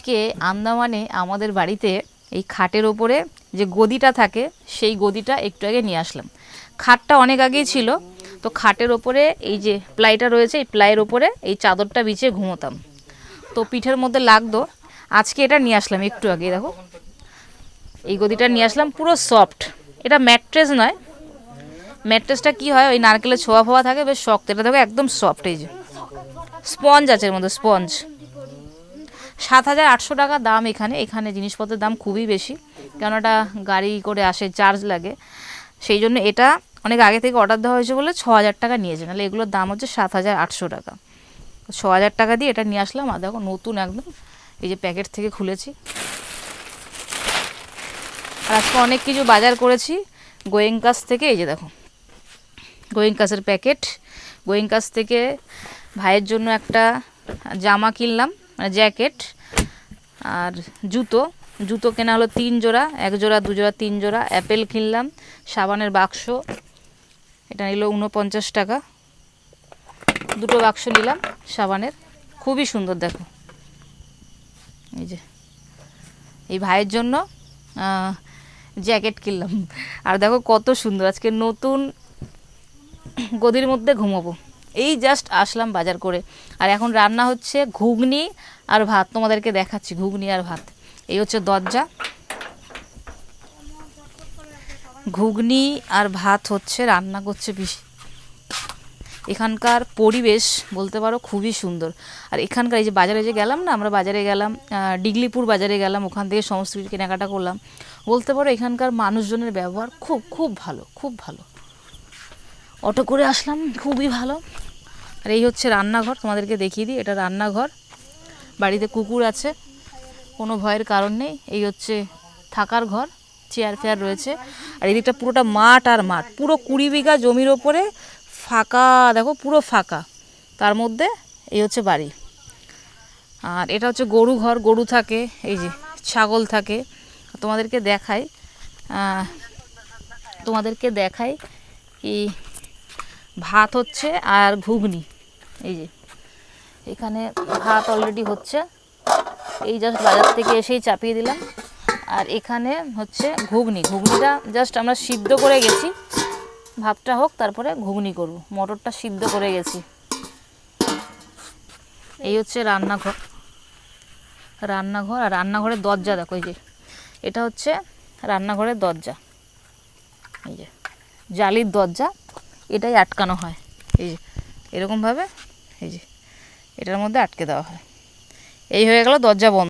আজকে আন্দামানে আমাদের বাড়িতে এই খাটের ওপরে যে গদিটা থাকে, সেই গদিটা একটু আগে নিয়ে আসলাম। খাটটা অনেক আগেই ছিল, তো খাটের ওপরে এই যে প্লাইটা রয়েছে, এই প্লাইয়ের ওপরে এই চাদরটা বিছিয়ে ঘুমোতাম। তো পিঠের মধ্যে লাগতো, আজকে এটা নিয়ে আসলাম একটু আগে, দেখো। এই গদিটা নিয়ে আসলাম, পুরো সফট। এটা ম্যাট্রেস নয়। ম্যাট্রেসটা কি হয়, ওই নারকেলের ছোঁয়া ফোয়া থাকে, বেশ শক্ত। এটা দেখো একদম সফট, এই যে। স্পঞ্জ আছে এর মধ্যে, স্পঞ্জ। সাত হাজার আটশো টাকা দাম এখানে। এখানে জিনিসপত্রের দাম খুবই বেশি কেন এটা গাড়ি করে আসে, চার্জ লাগে। সেই জন্য এটা অনেক আগে থেকে অর্ডার দেওয়া হয়েছে বলে ছ হাজার টাকা নিয়েছে। নাহলে এগুলোর দাম হচ্ছে সাত হাজার আটশো টাকা। ছ হাজার টাকা দিয়ে এটা নিয়ে আসলাম, আর দেখো নতুন একদম এই যে প্যাকেট থেকে খুলেছি। আর আজকে অনেক কিছু বাজার করেছি, গোয়েঙ্কাস থেকে, এই যে দেখো, গোয়েঙ্কাসের প্যাকেট। গোয়েঙ্কাস থেকে ভাইয়ের জন্য একটা জামা কিনলাম মানে জ্যাকেট আর জুতো। জুতো কেনা হলো তিন জোড়া, এক জোড়া, দু জোড়া, তিন জোড়া। অ্যাপেল কিনলাম, সাবানের বাক্স। এটা নিল উনপঞ্চাশ টাকা। দুটো বাক্স নিলাম সাবানের। খুবই সুন্দর, দেখো। এই যে। এই ভাইয়ের জন্য জ্যাকেট কিনলাম। আর দেখো কত সুন্দর, আজকে নতুন গদির মধ্যে ঘুমাবো। এই জাস্ট আসলাম বাজার করে। আর এখন রান্না হচ্ছে ঘুগনি আর ভাত। তোমাদেরকে দেখাচ্ছি ঘুগনি আর ভাত। এই হচ্ছে দরজা। ঘুগনি আর ভাত হচ্ছে, রান্না করছে পিসি এখানকার পরিবেশ বলতে পারো খুবই সুন্দর। আর এখানকার এই যে বাজারে যে গেলাম না, আমরা বাজারে গেলাম ডিগলিপুর বাজারে গেলাম, ওখান থেকে সমস্ত কিছু কেনাকাটা করলাম। বলতে পারো এখানকার মানুষজনের ব্যবহার খুব খুব ভালো খুব ভালো। অটো করে আসলাম, খুবই ভালো। আর এই হচ্ছে রান্নাঘর, তোমাদেরকে দেখিয়ে দিই, এটা রান্নাঘর। বাড়িতে কুকুর আছে, কোনো ভয়ের কারণ নেই। এই হচ্ছে থাকার ঘর চেয়ার ফেয়ার রয়েছে। আর এদিকটা পুরোটা মাঠ আর মাঠ, পুরো কুড়ি বিঘা জমির ওপরে ফাঁকা, দেখো পুরো ফাঁকা। তার মধ্যে এই হচ্ছে বাড়ি। আর এটা হচ্ছে গরু ঘর, গরু থাকে, এই যে ছাগল থাকে। তোমাদেরকে দেখাই তোমাদেরকে দেখাই কি ভাত হচ্ছে আর ঘুগনি। এই যে। এখানে ভাত অলরেডি হচ্ছে। এই জাস্ট বাজার থেকে এসেই চাপিয়ে দিলাম। আর এখানে হচ্ছে ঘুগনি। ঘুগনিটা জাস্ট আমরা সিদ্ধ করে গেছি। ভাতটা হোক, তারপরে ঘুগনি করব। মটরটা সিদ্ধ করে গেছি। এই হচ্ছে রান্নাঘর। রান্নাঘর আর রান্নাঘরের দরজা দেখো, এই যে। এটা হচ্ছে রান্নাঘরের দরজা। এই যে। জালির দরজা। এটাই আটকানো হয়। এই যে। এরকমভাবে এই যে এটার মধ্যে আটকে দেওয়া হয়। এই হয়ে গেল দরজা বন্ধ।